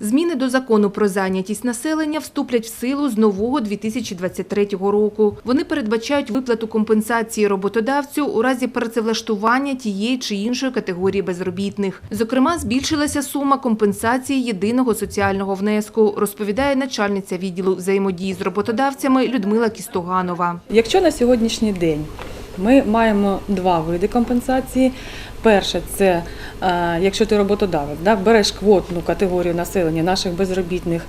Зміни до закону про зайнятість населення вступлять в силу з нового 2023 року. Вони передбачають виплату компенсації роботодавцю у разі працевлаштування тієї чи іншої категорії безробітних. Зокрема, збільшилася сума компенсації єдиного соціального внеску, розповідає начальниця відділу взаємодії з роботодавцями Людмила Кістуганова. Якщо на сьогоднішній день ми маємо два види компенсації. Перше, це е, якщо ти роботодавець, да, береш квотну категорію населення наших безробітних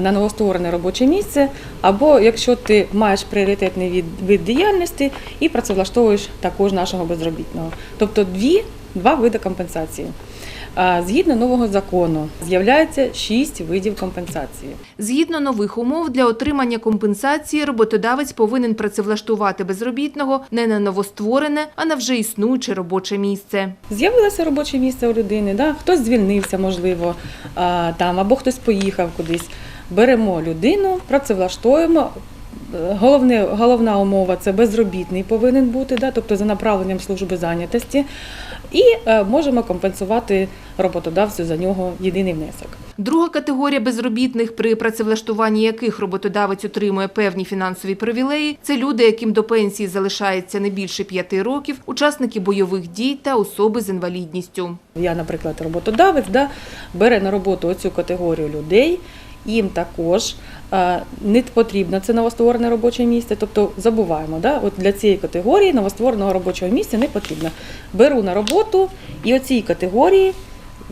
на новостворене робоче місце, або якщо ти маєш пріоритетний від, вид діяльності і працевлаштовуєш також нашого безробітного. Тобто дві, два види компенсації. Згідно нового закону з'являється шість видів компенсації. Згідно нових умов, для отримання компенсації роботодавець повинен працевлаштувати безробітного не на новостворене, а на вже існуюче робоче місце. З'явилося робоче місце у людини, да? хтось звільнився, можливо, там, або хтось поїхав кудись. Беремо людину, працевлаштуємо. Головне, головна умова це безробітний повинен бути, да? тобто за направленням служби зайнятості, і е, можемо компенсувати роботодавцю за нього єдиний внесок. Друга категорія безробітних, при працевлаштуванні яких роботодавець отримує певні фінансові привілеї, це люди, яким до пенсії залишається не більше п'яти років, учасники бойових дій та особи з інвалідністю. Я, наприклад, роботодавець, да, бере на роботу оцю категорію людей. Їм також е, не потрібно це новостворене робоче місце. Тобто забуваємо, да, от для цієї категорії новоствореного робочого місця не потрібно. Беру на роботу і оцій категорії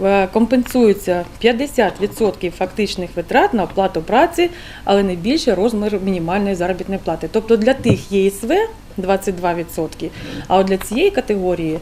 е, компенсується 50% фактичних витрат на оплату праці, але не більше розміру мінімальної заробітної плати. Тобто для тих ЄСВ 22%, а от для цієї категорії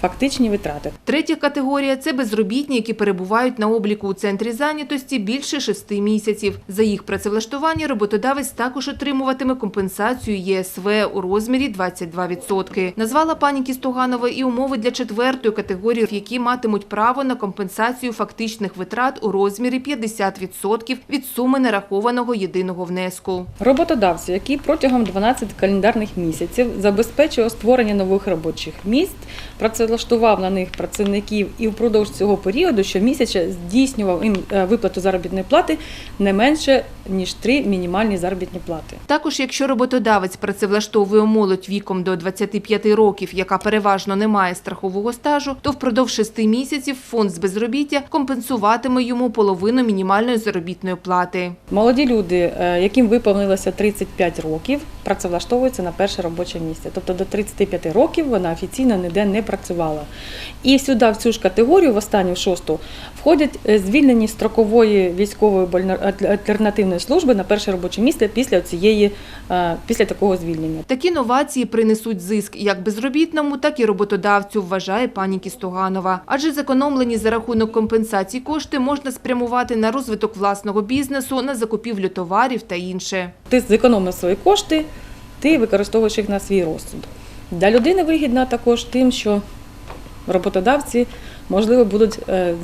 фактичні витрати. Третя категорія це безробітні, які перебувають на обліку у центрі зайнятості більше шести місяців. За їх працевлаштування роботодавець також отримуватиме компенсацію ЄСВ у розмірі 22%. Назвала пані Кістуганова і умови для четвертої категорії, які матимуть право на компенсацію фактичних витрат у розмірі 50% від суми нарахованого єдиного внеску. Роботодавцю, який протягом 12 календарних місяців забезпечував створення нових робочих місць, працевлаштував на них працівників і впродовж цього періоду щомісяця здійснював їм е, виплату заробітної плати не менше ніж три мінімальні заробітні плати. Також, якщо роботодавець працевлаштовує молодь віком до 25 років, яка переважно не має страхового стажу, то впродовж шести місяців фонд з безробіття компенсуватиме йому половину мінімальної заробітної плати. Молоді люди, е, яким виповнилося 35 років, працевлаштовуються на перше робоче місце. Тобто до 35 років вона офіційно ніде не працювала. І сюди, в цю ж категорію, в останню шосту, входять е, звільнені строкової військової больно- альтернативної служби на перше робоче місце після цієї, е, після такого звільнення. Такі новації принесуть зиск як безробітному, так і роботодавцю, вважає пані Кістуганова. Адже зекономлені за рахунок компенсацій кошти можна спрямувати на розвиток власного бізнесу, на закупівлю товарів та інше. Ти зекономив свої кошти, ти використовуєш їх на свій розсуд. Для людини вигідно також тим, що роботодавці, можливо, будуть е,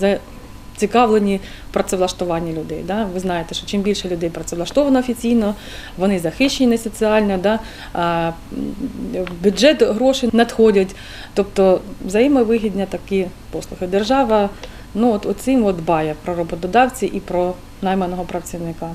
зацікавлені в працевлаштуванні людей. Да? Ви знаєте, що чим більше людей працевлаштовано офіційно, вони захищені соціально, да? а, бюджет гроші надходять. Тобто взаємовигідні такі послуги. Держава ну, от, оцим от дбає про роботодавці і про найманого працівника.